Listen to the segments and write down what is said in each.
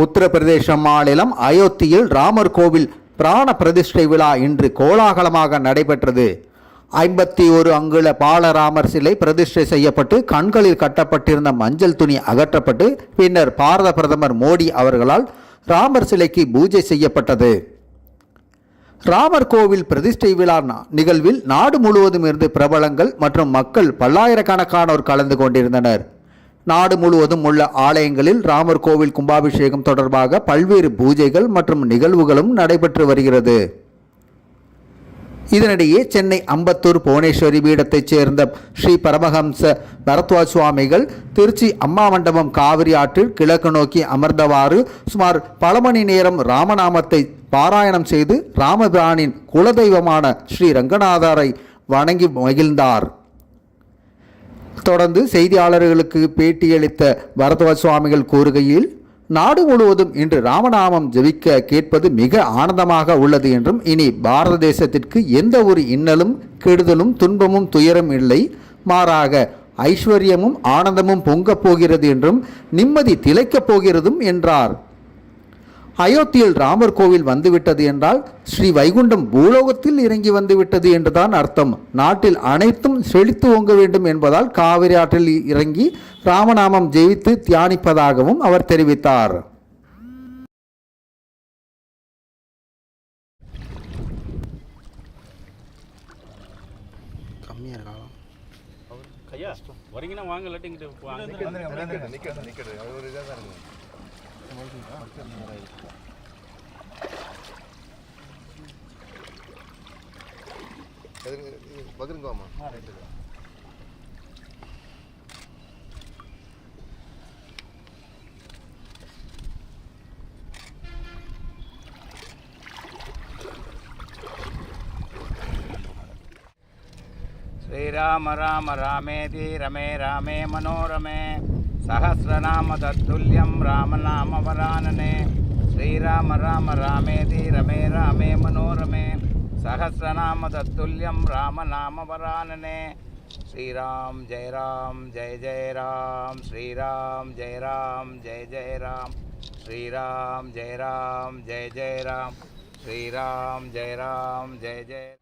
உத்தரப்பிரதேச மாநிலம் அயோத்தியில் ராமர் கோவில் பிராண பிரதிஷ்டை விழா இன்று கோலாகலமாக நடைபெற்றது. ஐம்பத்தி ஒரு அங்குல பாலராமர் சிலை பிரதிஷ்டை செய்யப்பட்டு கண்களில் கட்டப்பட்டிருந்த மஞ்சள் துணி அகற்றப்பட்டு பின்னர் பாரத பிரதமர் மோடி அவர்களால் ராமர் சிலைக்கு பூஜை செய்யப்பட்டது. ராமர் கோவில் பிரதிஷ்டை விழா நிகழ்வில் நாடு முழுவதும் இருந்து பிரபலங்கள் மற்றும் மக்கள் பல்லாயிரக்கணக்கானோர் கலந்து கொண்டிருந்தனர். நாடு முழுவதும் உள்ள ஆலயங்களில் ராமர் கோவில் கும்பாபிஷேகம் தொடர்பாக பல்வேறு பூஜைகள் மற்றும் நிகழ்வுகளும் நடைபெற்று வருகிறது. இதனிடையே சென்னை அம்பத்தூர் புவனேஸ்வரி பீடத்தைச் சேர்ந்த ஸ்ரீ பரமஹம்ச பரத்வாஜ் சுவாமிகள் திருச்சி அம்மா மண்டபம் காவிரி ஆற்றில் கிழக்கு நோக்கி அமர்ந்தவாறு சுமார் பல மணி நேரம் ராமநாமத்தை பாராயணம் செய்து ராமபிரானின் குலதெய்வமான ஸ்ரீ ரங்கநாதரை வணங்கி மகிழ்ந்தார். தொடர்ந்து செய்தியாளர்களுக்கு பேட்டியளித்த பரத்வாஜ் சுவாமிகள் கூறுகையில் நாடு முழுவதும் இன்று ராமநாமம் ஜெபிக்க கேட்பது மிக ஆனந்தமாக உள்ளது என்றும் இனி பாரத தேசத்திற்கு எந்த ஒரு இன்னலும் கெடுதலும் துன்பமும் துயரம் இல்லை. மாறாக ஐஸ்வர்யமும் ஆனந்தமும் பொங்கப் போகிறது என்றும் நிம்மதி திளைக்கப் போகிறதும் என்றார். அயோத்தியில் ராமர் கோவில் வந்துவிட்டது என்றால் ஸ்ரீ வைகுண்டம் பூலோகத்தில் இறங்கி வந்துவிட்டது என்றுதான் அர்த்தம். நாட்டில் அனைத்தும் செழித்து ஓங்க வேண்டும் என்பதால் காவிரி ஆற்றில் இறங்கி ராமநாமம் ஜெயித்து தியானிப்பதாகவும் அவர் தெரிவித்தார். வரீங்கன்னா வாங்க இல்லாட்டி பகிருங்கம்மா श्रीराम राम रामेति रमे रामे मनोरमे సహస్రనామ తత్తుల్యం రామనామ వరాననే శ్రీరామ రామ రామేది రమే రామే మనోరమే. సహస్రనామ తత్తుల్యం రామనామ వరాననే శ్రీరామ్ జయ రామ్ జయ జయ రామ్. శ్రీరామ్ జయ రామ్ జయ జయ రామ్. శ్రీరామ్ జయ రామ్ జయ జయ రామ్. శ్రీరామ్ జయ రామ్ జయ జయ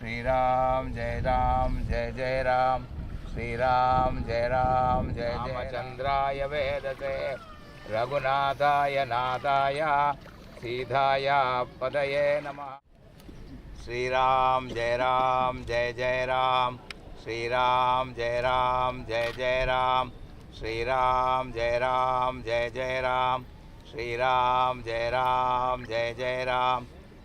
जय राम श्रीराम जय राम जय जय राम। श्रीराम जय राम जय रामचन्द्राय वेदसे रघुनाथाय नाथाय सीताय पदये नमः। श्रीराम जय राम जय जय राम। श्रीराम जय राम जय जय राम। श्रीराम जय राम जय जय राम। श्रीराम जय राम जय जय राम।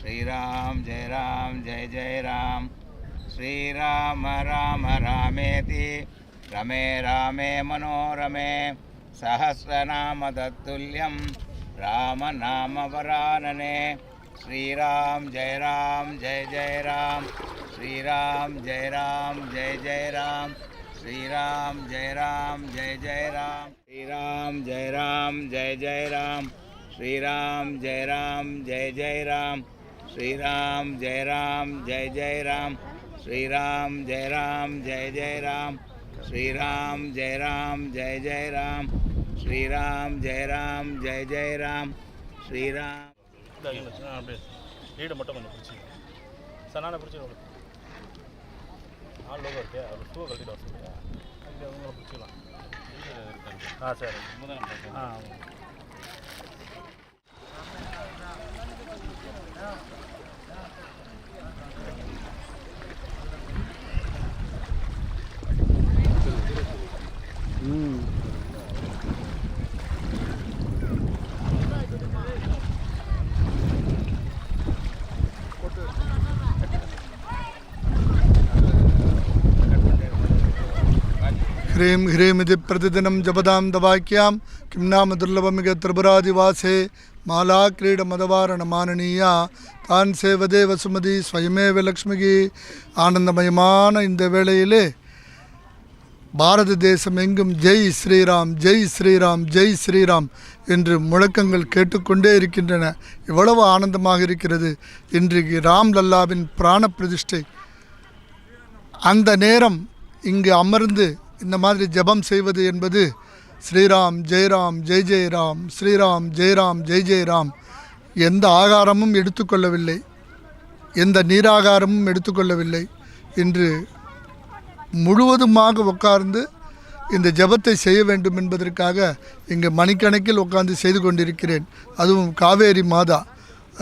श्रीराम, जय राम, जय जय राम। श्रीराम, राम राम रामेति। रमे, रामे, मनोरमे। सहस्रनाम तत्तुल्यं रामनामवरानने श्रीराम जय राम जय राम श्रीराम, जय राम, जय जय राम। श्रीराम, जय राम, जय जय राम। श्रीराम, जय राम, जय जय राम। श्रीराम, जय राम, जय जय राम। श्रीराम, जय राम, जय जय राम। ஸ்ரீராம் ஜெயராம் ஜெய ஜெயராம் ஸ்ரீராம் ஜெயராம் ஜெய ஜெயராம் ஸ்ரீராம் ஜெயராம் ஜெய ஜெயராம் ஸ்ரீராம் ஜெயராம் ஜெய ஜெயராம் ஸ்ரீராம். அப்படியே லீடு மட்டும் கொஞ்சம் பிடிச்சி. சார் நானே பிடிச்சி உங்களுக்கு லோகம் இருக்கு. அவர் ஷூவை வர சொல்லுங்கள் பிடிச்சிக்கலாம் ஆ சரி. முதல் ஆ ह्रीं ह्रीमिति प्रतिदिनं जपदां दवाक्यां किं नाम दुर्लभमिग त्रिपुरादिवासे माला क्रीडमदवारणमाननीया தான் சேவதே வசுமதி ஸ்வயமேவ லக்ஷ்மிகி ஆனந்தமயமான இந்த வேளையிலே பாரத தேசம் எங்கும் ஜெய் ஸ்ரீராம் ஜெய் ஸ்ரீராம் ஜெய் ஸ்ரீராம் என்று முழக்கங்கள் கேட்டுக்கொண்டே இருக்கின்றன எவ்வளவு ஆனந்தமாக இருக்கிறது இன்றைக்கு ராம் லல்லாவின் பிராண பிரதிஷ்டை அந்த நேரம் இங்கு அமர்ந்து இந்த மாதிரி ஜெபம் செய்வது என்பது ஸ்ரீராம் ஜெயராம் ஜெய் ஜெயராம் ஸ்ரீராம் ஜெயராம் ஜெய் ஜெயராம் எந்த ஆகாரமும் எடுத்துக்கொள்ளவில்லை. எந்த நீராகாரமும் எடுத்துக்கொள்ளவில்லை. இன்று முழுவதுமாக உட்கார்ந்து இந்த ஜெபத்தை செய்ய வேண்டும் என்பதற்காக இங்கு மணிக்கணக்கில் உட்கார்ந்து செய்து கொண்டிருக்கிறேன். அதுவும் காவேரி மாதா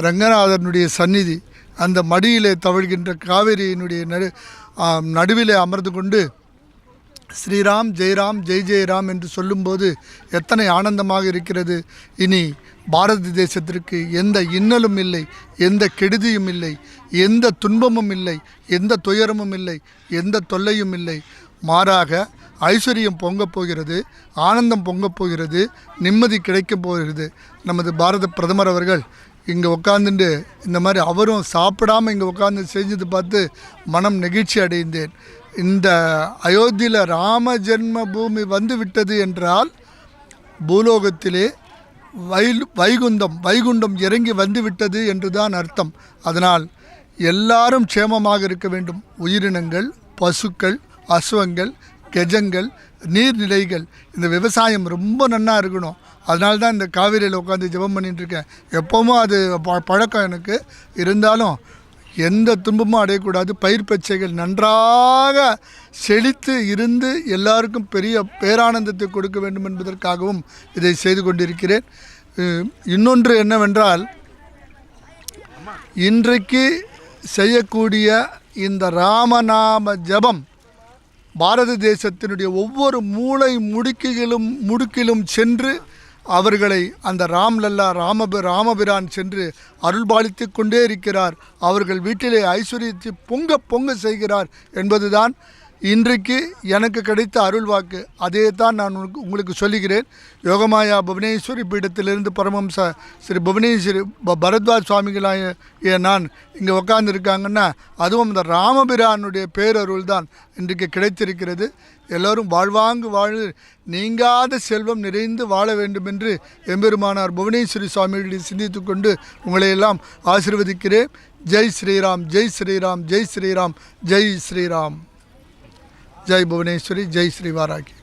ரங்கநாதனுடைய சந்நிதி. அந்த மடியிலே தவழ்கின்ற காவேரியினுடைய நடு நடுவிலே அமர்ந்து கொண்டு ஸ்ரீராம் ஜெய்ராம் ஜெய் ஜெய்ராம் என்று சொல்லும்போது எத்தனை ஆனந்தமாக இருக்கிறது. இனி பாரத தேசத்திற்கு எந்த இன்னலும் இல்லை எந்த கெடுதியும் இல்லை எந்த துன்பமும் இல்லை எந்த துயரமும் இல்லை எந்த தொல்லையும் இல்லை. மாறாக ஐஸ்வர்யம் பொங்கப் போகிறது ஆனந்தம் பொங்கப் போகிறது நிம்மதி கிடைக்கப் போகிறது. நமது பாரத பிரதமர் அவர்கள் இங்கே உட்காந்துட்டு இந்த மாதிரி அவரும் சாப்பிடாம இங்கே உட்காந்து செஞ்சது பார்த்து மனம் நெகிழ்ச்சி அடைந்தேன். இந்த அயோத்தியில் ராம ஜென்ம பூமி வந்து விட்டது என்றால் பூலோகத்திலே வைல் வைகுந்தம் வைகுண்டம் இறங்கி வந்து விட்டது என்றுதான் அர்த்தம். அதனால் எல்லாரும் க்ஷேமமாக இருக்க வேண்டும். உயிரினங்கள் பசுக்கள் அசுவங்கள் கெஜங்கள் நீர்நிலைகள் இந்த விவசாயம் ரொம்ப நன்னா இருக்கணும். அதனால தான் இந்த காவிரியில் உட்காந்து ஜெபம் பண்ணிகிட்டு இருக்கேன். எப்போவும் அது ப- பழக்கம் எனக்கு. இருந்தாலும் எந்த துன்பமும் அடையக்கூடாது. பயிர் பச்சைகள் நன்றாக செழித்து இருந்து எல்லாருக்கும் பெரிய பேரானந்தத்தை கொடுக்க வேண்டும் என்பதற்காகவும் இதை செய்து கொண்டிருக்கிறேன். இன்னொன்று என்னவென்றால் இன்றைக்கு செய்யக்கூடிய இந்த ராமநாம ஜெபம் பாரத தேசத்தினுடைய ஒவ்வொரு மூளை முடுக்கிலும் முடுக்கிலும் சென்று அவர்களை அந்த ராம்லல்லா ராமபி ராமபிரான் சென்று அருள்பாலித்து கொண்டே இருக்கிறார். அவர்கள் வீட்டிலே ஐஸ்வர்யத்தை பொங்க பொங்க செய்கிறார் என்பதுதான் இன்றைக்கு எனக்கு கிடைத்த அருள் வாக்கு. அதே தான் நான் உங்களுக்கு- உங்களுக்கு சொல்லுகிறேன். யோகமாயா புவனேஸ்வரி பீடத்திலிருந்து பரமம்ச ஸ்ரீ புவனேஸ்வரி ப- பரத்வாஜ் சுவாமிகளாய ஏன் நான் இங்கே உட்காந்துருக்காங்கன்னா அதுவும் இந்த ராமபிரானுடைய பேரருள் தான் இன்றைக்கு கிடைத்திருக்கிறது. எல்லோரும் வாழ்வாங்கு வாழ் நீங்காத செல்வம் நிறைந்து வாழ வேண்டும் என்று எம்பெருமானார் புவனேஸ்வரி சுவாமிகளை சிந்தித்து கொண்டு உங்களையெல்லாம் ஆசிர்வதிக்கிறேன். ஜெய் ஸ்ரீராம் ஜெய் ஸ்ரீராம் ஜெய் ஸ்ரீராம் ஜெய் ஸ்ரீராம். ஜெய் புவனேஸ்வரி ஜெய் ஸ்ரீ வாராகி.